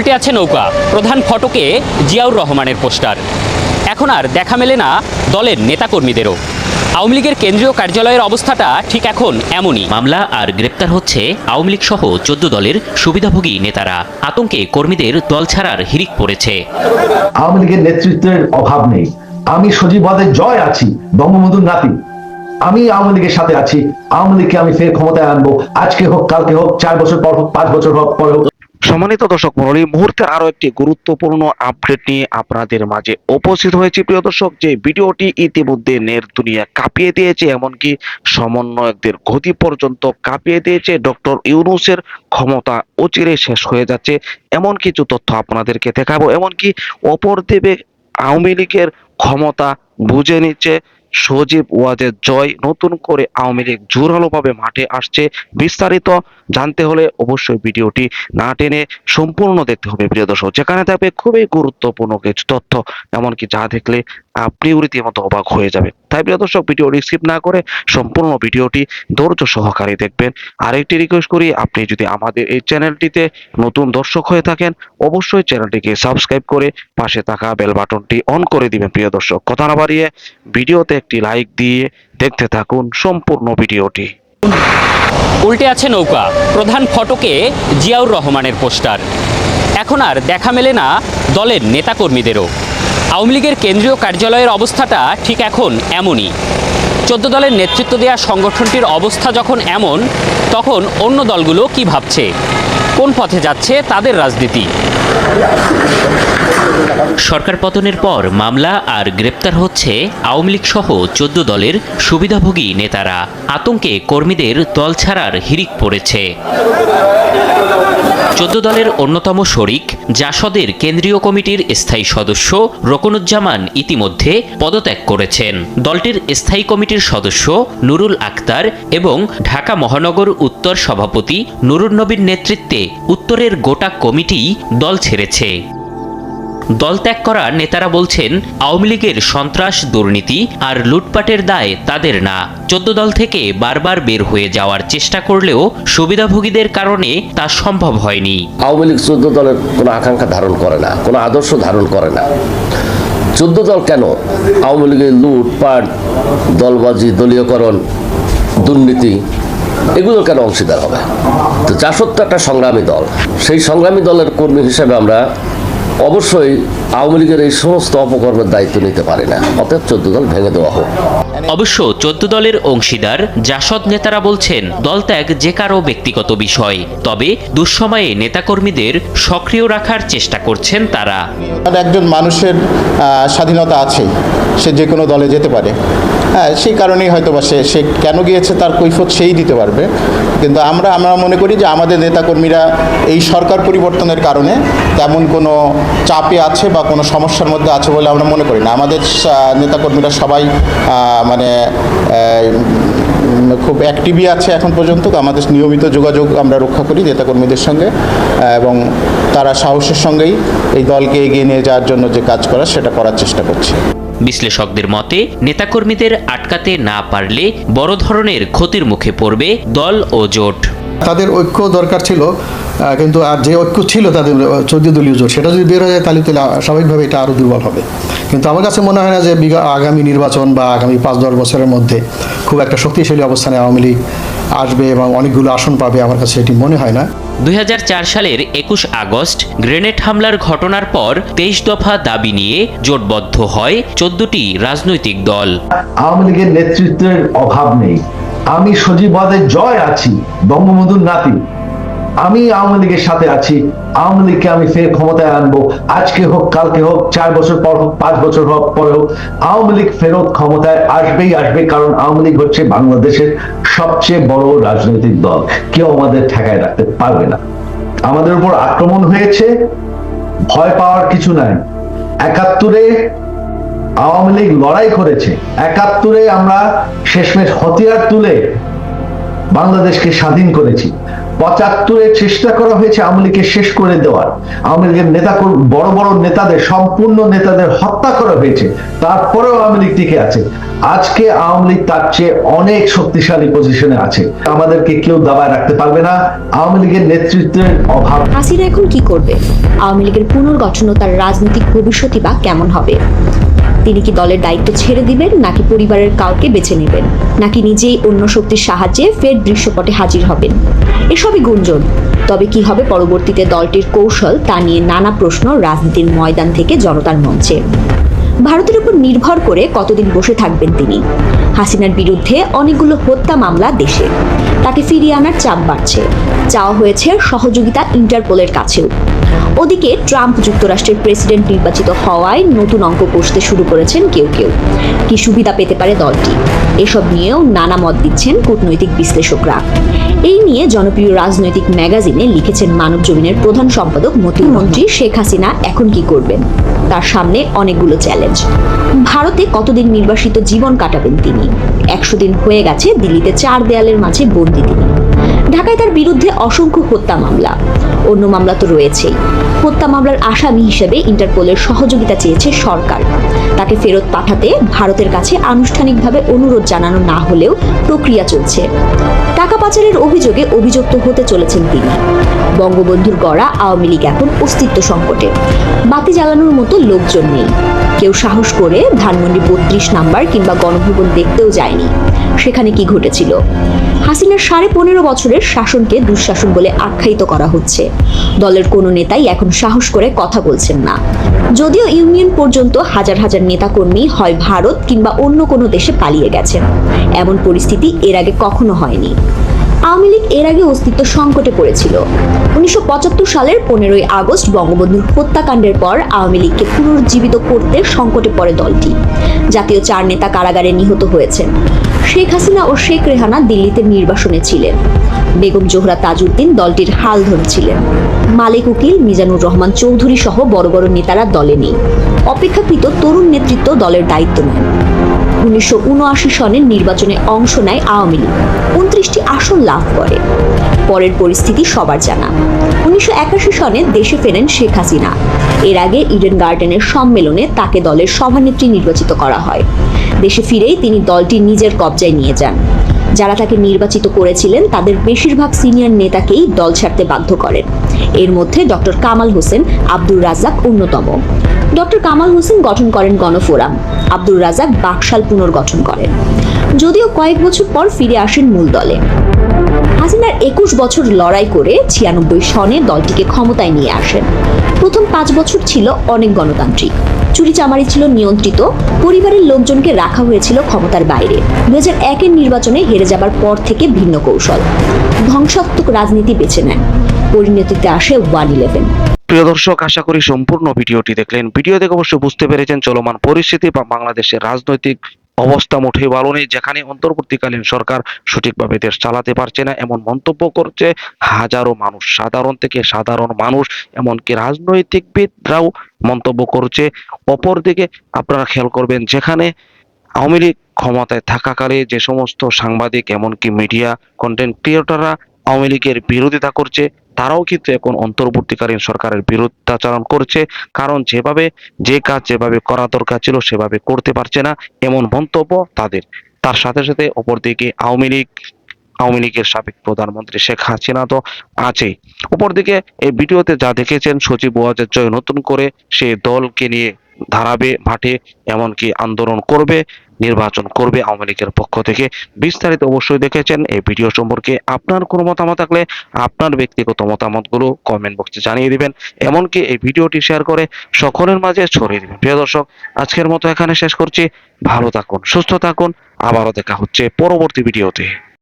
উল্টে আছে নৌকা। প্রধান ফটকে জিয়াউর রহমানের পোস্টার। এখন আর দেখা মেলে না দলের নেতাকর্মীদেরও। আওয়ামী লীগের কেন্দ্রীয় কার্যালয়ের অবস্থাটা ঠিক এখন এমনই। মামলা আর গ্রেপ্তার হচ্ছে আওয়ামী লীগ সহ চোদ্দ দলের সুবিধাভোগী নেতারা। আতঙ্কে কর্মীদের দল ছাড়ার হিরিক পড়েছে। আওয়ামী লীগের নেতৃত্বের অভাব নেই। আমি সজীব জয় আছি বঙ্গবন্ধুর নাতি। আমি আওয়ামী লীগের সাথে আছি। আওয়ামী লীগকে আমি ফের ক্ষমতায় আনব। আজকে হোক কালকে হোক চার বছর পর হোক পাঁচ বছর হোক পরে হোক। সম্মানিত দর্শক মন্ডলী মুহূর্তে আরও একটি গুরুত্বপূর্ণ আপডেট নিয়ে আপনাদের মাঝে উপস্থিত হয়েছি। প্রিয় দর্শক, যে ভিডিওটি ইতিমধ্যে নের দুনিয়া কাঁপিয়ে দিয়েছে, এমনকি সমন্বয়কদের গতি পর্যন্ত কাঁপিয়ে দিয়েছে, ডক্টর ইউনুসের ক্ষমতা অচিরে শেষ হয়ে যাচ্ছে। এমন কিছু তথ্য আপনাদেরকে দেখাবো। এমনকি অপর দেবে আওয়ামী লীগের ক্ষমতা বুঝে নিচ্ছে। সজীব ওয়াজের জয় নতুন করে আওয়ামী লীগ জোরালোভাবে মাঠে আসছে। বিস্তারিত জানতে হলে অবশ্যই ভিডিওটি না টেনে সম্পূর্ণ দেখতে হবে প্রিয় দর্শক। যেখানে থাকবে খুবই গুরুত্বপূর্ণ কিছু তথ্য, এমনকি যা দেখলে আপনিও রীতিমতো অবাক হয়ে যাবে তাই প্রিয় দর্শক ভিডিওটি স্কিপ না করে সম্পূর্ণ ভিডিওটি ধৈর্য সহকারে দেখবেন। আরেকটি রিকোয়েস্ট করি, আপনি যদি আমাদের এই চ্যানেলটিতে নতুন দর্শক হয়ে থাকেন, অবশ্যই চ্যানেলটিকে সাবস্ক্রাইব করে পাশে থাকা বেল বাটনটি অন করে দিবেন প্রিয় দর্শক। কথা না বাড়িয়ে ভিডিওতে একটি লাইক দিয়ে দেখতে থাকুন সম্পূর্ণ ভিডিওটি উল্টে আছে নৌকা, প্রধান ফটকে জিয়াউর রহমানের পোস্টার। এখন আর দেখা মেলে না দলের নেতাকর্মীদেরও। আওয়ামী লীগের কেন্দ্রীয় কার্যালয়ের অবস্থাটা ঠিক এখন এমনই। চোদ্দ দলের নেতৃত্ব দেওয়া সংগঠনটির অবস্থা যখন এমন, তখন অন্য দলগুলো কি ভাবছে? কোন পথে যাচ্ছে তাদের রাজনীতি। সরকার পতনের পর মামলা আর গ্রেপ্তার হচ্ছে আওয়ামী লীগ সহ চোদ্দ দলের সুবিধাভোগী নেতারা। আতঙ্কে কর্মীদের দল ছাড়ার হিরিক পড়েছে। চোদ্দ দলের অন্যতম শরিক, জাসদের কেন্দ্রীয় কমিটির স্থায়ী সদস্য রকনুজ্জামান ইতিমধ্যে পদত্যাগ করেছেন। দলটির স্থায়ী কমিটির সদস্য নুরুল আক্তার এবং ঢাকা মহানগর উত্তর সভাপতি নুরুন নবীর নেতৃত্বে উত্তরের গোটা কমিটি দল ছেড়েছে। দল ত্যাগ করা নেতারা বলছেন, আওয়ামী লীগের সন্ত্রাস, দুর্নীতি আর লুটপাটের দায় তাদের না। চোদ্দ দল থেকে বারবার বের হয়ে যাওয়ার চেষ্টা করলেও সুবিধাভোগীদের কারণে তা সম্ভব হয়নি। আওয়ামী লীগ চোদ্দ দলের কোনো আকাঙ্ক্ষা ধারণ করে না, কোনো আদর্শ ধারণ করে না। চোদ্দ দল কেন? আওয়ামী লীগের লুটপাট, দলবাজি, দলীয়করণ, দুর্নীতি এগুলো কেন অংশীদার হবে? তো জাসদ একটা সংগ্রামী দল। সেই সংগ্রামী দলের কর্মী হিসেবে আমরা অবশ্যই আওয়ামী লীগের এই সমস্ত অপকর্মের দায়িত্ব নিতে পারে না। অতএব চোদ্দ দল ভেঙে দেওয়া হোক। অবশ্য চোদ্দ দলের অংশীদার জাসদ নেতারা বলছেন দল ত্যাগ যে কারও ব্যক্তিগত বিষয়। তবে দুঃসময়ে নেতাকর্মীদের সক্রিয় রাখার চেষ্টা করছেন তারা। একজন মানুষের স্বাধীনতা আছে সে যে কোনো দলে যেতে পারে। হ্যাঁ সেই কারণেই হয়তো বা সে সে কেন গিয়েছে তার কৈফত সেই দিতে পারবে। কিন্তু আমরা আমরা মনে করি যে আমাদের নেতাকর্মীরা এই সরকার পরিবর্তনের কারণে তেমন কোনো চাপে আছে বা কোনো সমস্যার মধ্যে আছে বলে আমরা মনে করি না। আমাদের নেতাকর্মীরা সবাই মানে খুব অ্যাক্টিভই আছে এখন পর্যন্ত। আমাদের নিয়মিত যোগাযোগ আমরা রক্ষা করি নেতাকর্মীদের সঙ্গে এবং তারা সাহসের সঙ্গেই এই দলকে এগিয়ে নিয়ে যাওয়ার জন্য যে কাজ করা, সেটা করার চেষ্টা করছে। বিশ্লেষকদের মতে, নেতাকর্মীদের আটকাতে না পারলে বড় ধরনের ক্ষতির মুখে পড়বে দল ও জোট। তাদের ঐক্য দরকার ছিল কিন্তু আর যে ঐক্য ছিল তাদের চৌদ্দ দলীয় জোট সেটা যদি বের হয়ে যায় তাহলে তাহলে স্বাভাবিকভাবে এটা আরও দুর্বল হবে। কিন্তু আমার কাছে মনে হয় না যে বিগা- আগামী নির্বাচন বা আগামী পাঁচ দশ বছরের মধ্যে খুব একটা শক্তিশালী অবস্থানে আওয়ামী লীগ আসবে এবং অনেকগুলো আসন পাবে আমার কাছে এটি মনে হয় না। দুই হাজার চার সালের একুশ আগস্ট গ্রেনেড হামলার ঘটনার পর তেইশ দফা দাবি নিয়ে জোটবদ্ধ হয় চোদ্দটি রাজনৈতিক দল। আওয়ামী লীগের নেতৃত্বের অভাব নেই। আমি সজীব ওয়াদের জয় আছি, বঙ্গবন্ধুর নাতি। আমি আওয়ামী লীগের সাথে আছি, আওয়ামী লীগকে আমি ফের ক্ষমতায় আনব। আজকে হোক, কালকে হোক, চার বছর পর হোক, পাঁচ বছর হোক, পরে হোক, আওয়ামী লীগ ফেরত ক্ষমতায় আসবেই আসবে, কারণ আওয়ামী লীগ হচ্ছে বাংলাদেশের সবচেয়ে বড় রাজনৈতিক দল। কেউ আমাদের ঠেকায় রাখতে পারবে না। আমাদের উপর আক্রমণ হয়েছে, ভয় পাওয়ার কিছু নাই। একাত্তরে আওয়ামী লীগ লড়াই করেছে। একাত্তরে আমরা শেষমেশ হতিয়ার তুলে বাংলাদেশকে স্বাধীন করেছি। পঁচাত্তরে চেষ্টা করা হয়েছে আওয়ামী লীগকে শেষ করে দেওয়ার। আওয়ামী লীগের নেতা বড় বড় নেতাদের, সম্পূর্ণ নেতাদের হত্যা করা হয়েছে। তারপরেও আওয়ামী লীগ টিকে আছে। আজকে আওয়ামী লীগ তার চেয়ে অনেক শক্তিশালী পজিশনে আছে। আমাদেরকে কেউ দাবায় রাখতে পারবে না। আওয়ামী লীগের নেতৃত্বের অভাব। হাসিনা এখন কি করবে? আওয়ামী লীগের পুনর্গঠন ও তার রাজনৈতিক ভবিষ্যৎই বা কেমন হবে? তিনি কি দলের দায়িত্ব ছেড়ে দিবেন, নাকি পরিবারের কাউকে বেছে নেবেন? নাকি নিজেই অন্য শক্তির সাহায্যে ফের দৃশ্যপটে হাজির হবেন? এসবই গুঞ্জন। তবে কি হবে পরবর্তীতে দলটির কৌশল তা নিয়ে নানা প্রশ্ন রাজনীতির ময়দান থেকে জনতার মঞ্চে। ভারতের উপর নির্ভর করে কতদিন বসে থাকবেন তিনি? হাসিনার বিরুদ্ধে অনেকগুলো হত্যা মামলা দেশে। তাকে ফিরিয়ে আনার চাপ বাড়ছে। চাওয়া হয়েছে সহযোগিতা ইন্টারপোলের কাছেও। ওদিকে ট্রাম্প যুক্তরাষ্ট্রের প্রেসিডেন্ট নির্বাচিত হওয়ায় নতুন অঙ্ক কষতে শুরু করেছেন কেউ কেউ। কি সুবিধা পেতে পারে দলটি? এসব নিয়েও নানা মত দিচ্ছেন কূটনৈতিক বিশ্লেষকরা। এই নিয়ে জনপ্রিয় রাজনৈতিক ম্যাগাজিনে লিখেছেন মানব জমিনের প্রধান সম্পাদক মতিউর মন্ত্রী শেখ হাসিনা এখন কি করবেন? তার সামনে অনেকগুলো চ্যালেঞ্জ। ভারতে কতদিন নির্বাসিত জীবন কাটাবেন তিনি? একশো দিন হয়ে গেছে, দিল্লিতে চার দেয়ালের মাঝে বন্দি তিনি। ঢাকায় তার বিরুদ্ধে অসংখ্য হত্যা মামলা। অন্য মামলা তো রয়েছেই। হত্যা মামলার আসামি হিসেবে ইন্টারপোলের সহযোগিতা চেয়েছে সরকার। তাকে ফেরত পাঠাতে ভারতের কাছে আনুষ্ঠানিকভাবে অনুরোধ জানানো না হলেও প্রক্রিয়া চলছে। টাকা পাচারের অভিযোগে অভিযুক্ত হতে চলেছেন তিনি। বঙ্গবন্ধুর গড়া আওয়ামী লীগ এখন অস্তিত্ব সংকটে। বাতি জ্বালানোর মতো লোকজন নেই। কেউ সাহস করে ধানমন্ডি বত্রিশ নাম্বার কিংবা গণভবন দেখতেও যায়নি। সেখানে কি ঘটেছিল? হাসিনার সাড়ে পনেরো বছরের শাসনকে দুঃশাসন বলে আখ্যায়িত করা হচ্ছে। দলের কোনো নেতাই এখন সাহস করে কথা বলছেন না। যদিও ইউনিয়ন পর্যন্ত হাজার হাজার নেতাকর্মী হয় ভারত কিংবা অন্য কোনো দেশে পালিয়ে গেছেন। এমন পরিস্থিতি এর আগে কখনো হয়নি। আওয়ামী লীগ এর আগে অস্তিত্ব সংকটে পড়েছিল। উনিশশো পঁচাত্তর সালের পনেরোই আগস্ট বঙ্গবন্ধুর হত্যাকাণ্ডের পর আওয়ামী লীগকে পুনরুজ্জীবিত করতে সংকটে পড়ে দলটি। জাতীয় চার নেতা কারাগারে নিহত হয়েছেন। শেখ হাসিনা ও শেখ রেহানা দিল্লিতে নির্বাসনে ছিলেন। বেগম জোহরা তাজউদ্দিন দলটির হাল ধরেছিলেন। মালিক উকিল মিজানুর রহমান চৌধুরী সহ বড় বড় নেতারা দলে নেই। অপেক্ষাকৃত তরুণ নেতৃত্ব দলের দায়িত্ব নেন। উনিশশো সনের নির্বাচনে অংশ নেয় আওয়ামী লীগ। উনত্রিশটি আসন লাভ করে। পরের পরিস্থিতি সবার জানা। উনিশশো একাশি সনে দেশে ফেরেন শেখ হাসিনা। এর আগে ইডেন গার্ডেনের সম্মেলনে তাকে দলের সভানেত্রী নির্বাচিত করা হয়। দেশে ফিরেই তিনি দলটি নিজের কবজায় নিয়ে যান। যারা তাকে নির্বাচিত করেছিলেন, তাদের বেশিরভাগ সিনিয়র নেতাকেই দল ছাড়তে বাধ্য করেন। এর মধ্যে ডক্টর কামাল হোসেন, আব্দুর রাজাক অন্যতম। ডক্টর কামাল হোসেন গঠন করেন গণফোরাম। আব্দুর রাজাক বাকশাল পুনর্গঠন করেন। যদিও কয়েক বছর পর ফিরে আসেন মূল দলে। হাসিনার একুশ বছর লড়াই করে ছিয়ানব্বই সনে দলটিকে ক্ষমতায় নিয়ে আসেন। প্রথম পাঁচ বছর ছিল অনেক গণতান্ত্রিক। চুরি চামারি ছিল নিয়ন্ত্রিত, পরিবারের লোকজনকে রাখা হয়েছিল ক্ষমতার বাইরে। দু হাজার একের নির্বাচনে হেরে যাবার পর থেকে ভিন্ন কৌশল। ধ্বংসাত্মক রাজনীতি বেছে নেন। পরিণতিতে আসে ওয়ান ইলেভেন। প্রিয় দর্শক, আশা করি সম্পূর্ণ ভিডিওটি দেখলেন। ভিডিও দেখে অবশ্যই বুঝতে পেরেছেন চলমান পরিস্থিতি বা বাংলাদেশের রাজনৈতিক অবস্থা মোটেই ভালো নেই। যেখানে অন্তর্বর্তীকালীন সরকার সঠিকভাবে দেশ চালাতে পারছে না, এমন মন্তব্য করছে হাজারো মানুষ। সাধারণ থেকে সাধারণ মানুষ, এমনকি রাজনৈতিকবিদরাও মন্তব্য করছে। অপরদিকে আপনারা খেয়াল করবেন, যেখানে আওয়ামী লীগ ক্ষমতায় থাকাকালে যে সমস্ত সাংবাদিক, এমনকি মিডিয়া কন্টেন্ট ক্রিয়েটররা আওয়ামী লীগের বিরোধিতা করছে তারাও কিন্তু এখন অন্তর্বর্তীকালীন সরকারের বিরুদ্ধাচরণ করছে। কারণ যেভাবে যে কাজ যেভাবে করা দরকার ছিল সেভাবে করতে পারছে না এমন মন্তব্য তাদের। তার সাথে সাথে অপরদিকে আওয়ামী লীগ, আওয়ামী লীগের সাবেক প্রধানমন্ত্রী শেখ হাসিনা তো আছেই অপরদিকে এই ভিডিওতে যা দেখেছেন সচিব ওয়াজের জয় নতুন করে সে দলকে নিয়ে দাঁড়াবে মাঠে এমনকি আন্দোলন করবে, নির্বাচন করবে আওয়ামী লীগের পক্ষ থেকে। বিস্তারিত অবশ্যই দেখেছেন এই ভিডিও সম্পর্কে আপনার কোনো মতামত থাকলে আপনার ব্যক্তিগত মতামতগুলো কমেন্ট বক্সে জানিয়ে দিবেন। এমনকি এই ভিডিওটি শেয়ার করে সকলের মাঝে ছড়িয়ে দিবেন। প্রিয় দর্শক, আজকের মতো এখানে শেষ করছি। ভালো থাকুন, সুস্থ থাকুন। আবারও দেখা হচ্ছে পরবর্তী ভিডিওতে।